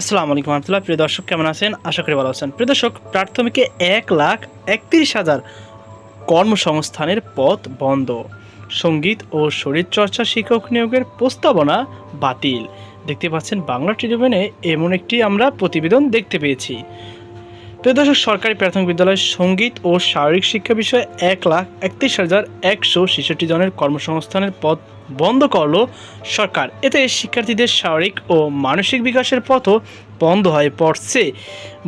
আসসালামু আলাইকুম রহমতুল্লাহ। প্রিয় দর্শক, কেমন আছেন? আশা করি ভালো আছেন। প্রিয় দর্শক, প্রাথমিকে এক লাখ একত্রিশ হাজার কর্মসংস্থানের পথ বন্ধ। সংগীত ও শরীরচর্চা শিক্ষক নিয়োগের প্রস্তাবনা বাতিল। দেখতে পাচ্ছেন বাংলা ট্রিবিউনে এমন একটি আমরা প্রতিবেদন দেখতে পেয়েছি। প্রিয় দর্শক সরকারি প্রাথমিক বিদ্যালয়ের সংগীত ও শারীরিক শিক্ষা বিষয়ে এক লাখ একত্রিশ হাজার একশো ছেষট্টি জনের কর্মসংস্থানের পথ বন্ধ করল সরকার। এতে শিক্ষার্থীদের শারীরিক ও মানসিক বিকাশের পথও বন্ধ হয়ে পড়ছে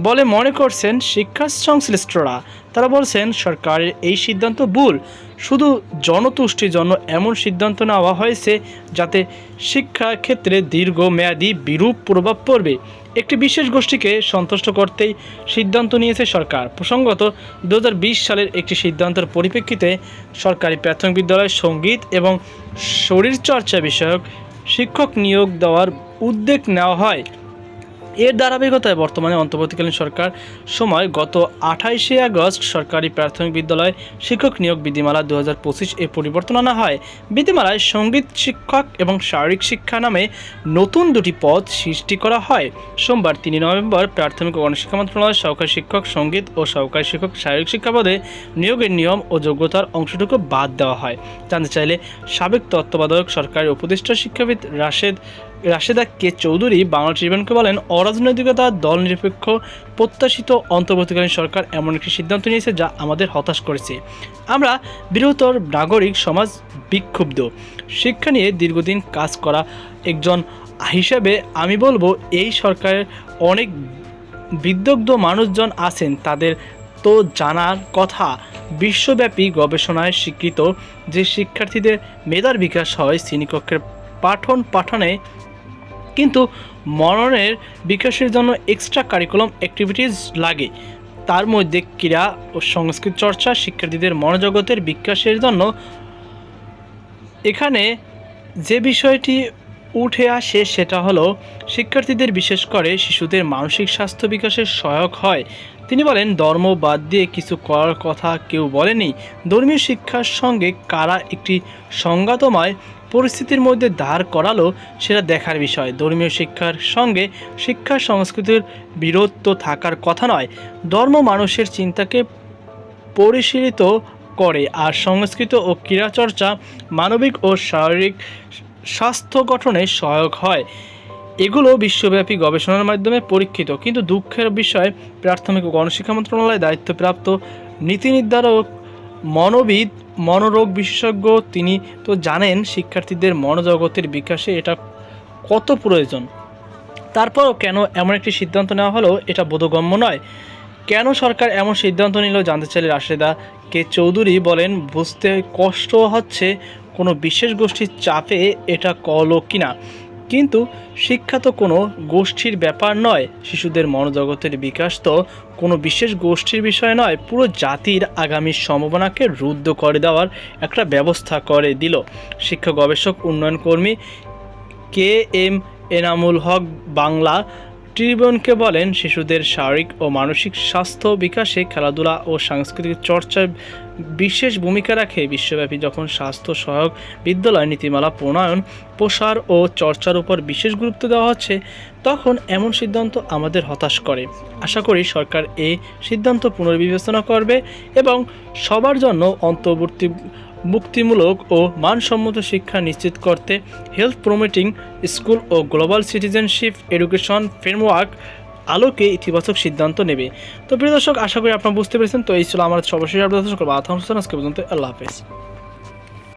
বলে মনে করছেন শিক্ষা সংশ্লিষ্টরা। তারা বলছেন, সরকারের এই সিদ্ধান্ত ভুল। শুধু জনতুষ্টির জন্য এমন সিদ্ধান্ত নেওয়া হয়েছে যাতে শিক্ষা ক্ষেত্রে দীর্ঘমেয়াদী বিরূপ প্রভাব পড়বে। একটি বিশেষ গোষ্ঠীকে সন্তুষ্ট করতেই সিদ্ধান্ত নিয়েছে সরকার। প্রসঙ্গত দু হাজার বিশ সালের একটি সিদ্ধান্তের পরিপ্রেক্ষিতে সরকারি প্রাথমিক বিদ্যালয়ে সংগীত এবং শরীরচর্চা বিষয়ক শিক্ষক নিয়োগ দেওয়ার উদ্যোগ নেওয়া হয়। এর ধারাবাহিকতায় বর্তমানে অন্তর্বর্তীকালীন সরকার সময় গত আঠাইশে আগস্ট সরকারি প্রাথমিক বিদ্যালয় শিক্ষক নিয়োগ বিধিমালা দু হাজার পঁচিশ এ পরিবর্তন আনা হয়। বিধিমালায় সংগীত শিক্ষক এবং শারীরিক শিক্ষা নামে নতুন দুটি পদ সৃষ্টি করা হয়। সোমবার তিন নভেম্বর প্রাথমিক ও গণশিক্ষা মন্ত্রণালয়ের সহকারী শিক্ষক সংগীত ও সহকারী শিক্ষক শারীরিক শিক্ষা পদে নিয়োগের নিয়ম ও যোগ্যতার অংশটুকু বাদ দেওয়া হয়। জানতে চাইলে সাবেক তত্ত্বাবধায়ক সরকারের উপদেষ্টা শিক্ষাবিদ রাশেদ রাশেদা কে চৌধুরী বাংলা ট্রিবিউনকে বলেন, অরাজনৈতিকতা দল নিরপেক্ষ প্রত্যাশিত, অন্তর্বর্তীকালীন সরকার এমন একটি সিদ্ধান্ত নিয়েছে যা আমাদের হতাশ করেছে। আমরা বৃহত্তর নাগরিক সমাজ বিক্ষুব্ধ। শিক্ষা নিয়ে দীর্ঘদিন কাজ করা একজন হিসাবে আমি বলব, এই সরকারের অনেক বিদগ্ধ মানুষজন আছেন, তাদের তো জানার কথা। বিশ্বব্যাপী গবেষণায় স্বীকৃত যে শিক্ষার্থীদের মেধার বিকাশ হয় শ্রেণীকক্ষের পাঠন পাঠনে কিন্তু মননের বিকাশের জন্য এক্সট্রা কারিকুলাম অ্যাক্টিভিটিস লাগে। তার মধ্যে ক্রীড়া ও সংস্কৃত চর্চা, শিক্ষার্থীদের মনোজগতের বিকাশের জন্য এখানে যে বিষয়টি উঠে আসে সেটা হলো, শিক্ষার্থীদের বিশেষ করে শিশুদের মানসিক স্বাস্থ্য বিকাশের সহায়ক হয়। তিনি বলেন, ধর্ম বাদ দিয়ে কিছু করার কথা কেউ বলেনি। ধর্মীয় শিক্ষার সঙ্গে কারা একটি সংঘাতময় পরিস্থিতির মধ্যে দাঁড় করালো সেটা দেখার বিষয়। ধর্মীয় শিক্ষার সঙ্গে শিক্ষা সংস্কৃতির বিরোধ তো থাকার কথা নয়, ধর্ম মানুষের চিন্তাকে পরিশীলিত করে আর সংস্কৃত ও ক্রীড়াচর্চা মানবিক ও শারীরিক স্বাস্থ্য গঠনে সহায়ক হয়। এগুলো বিশ্বব্যাপী গবেষণার মাধ্যমে পরীক্ষিত, কিন্তু দুঃখের বিষয়, প্রাথমিক ও গণশিক্ষা মন্ত্রণালয়ে দায়িত্বপ্রাপ্ত নীতি নির্ধারক মনোবিদ মনোরোগ বিশেষজ্ঞ তিনি তো জানেন শিক্ষার্থীদের মনোজগতের বিকাশে এটা কত প্রয়োজন। তারপরও কেন এমন একটি সিদ্ধান্ত নেওয়া হলো এটা বোধগম্য নয়। কেন সরকার এমন সিদ্ধান্ত নিল জানতে চাইলে রাশেদা কে চৌধুরী বলেন, বুঝতে কষ্ট হচ্ছে, কোনো বিশেষ গোষ্ঠীর চাপে এটা কলো কিনা? কিন্তু শিক্ষা তো কোনো গোষ্ঠীর ব্যাপার নয়। শিশুদের মনোজগতের বিকাশ তো কোনো বিশেষ গোষ্ঠীর বিষয় নয়, পুরো জাতির আগামী সম্ভাবনাকে রুদ্ধ করে দেওয়ার একটা ব্যবস্থা করে দিল। শিক্ষা গবেষক, উন্নয়ন কর্মী কে এম এনামুল হক বাংলা ট্রিবিউনকে বলেন শিশুদের শারীরিক ও মানসিক স্বাস্থ্য বিকাশে খেলাধুলা ও সাংস্কৃতিক চর্চায় বিশেষ ভূমিকা রাখে। বিশ্বব্যাপী যখন স্বাস্থ্য সহায়ক বিদ্যালয় নীতিমালা প্রণয়ন, প্রসার ও চর্চার উপর বিশেষ গুরুত্ব দেওয়া হচ্ছে, তখন এমন সিদ্ধান্ত আমাদের হতাশ করে। আশা করি সরকার এই সিদ্ধান্ত পুনর্বিবেচনা করবে এবং সবার জন্য অন্তর্বর্তী মুক্তিমূলক ও মানসম্মত শিক্ষা নিশ্চিত করতে হেলথ প্রমোটিং স্কুল ও গ্লোবাল সিটিজেনশিপ এডুকেশন ফ্রেমওয়ার্ক আলোকে ইতিবাচক সিদ্ধান্ত নেবে। তো প্রিয় দর্শক, আশা করি আপনারা বুঝতে পেরেছেন। তো এই ছিল আমার সর্বশেষ আপনাদের আজকে পর্যন্ত। আল্লাহ হাফেজ।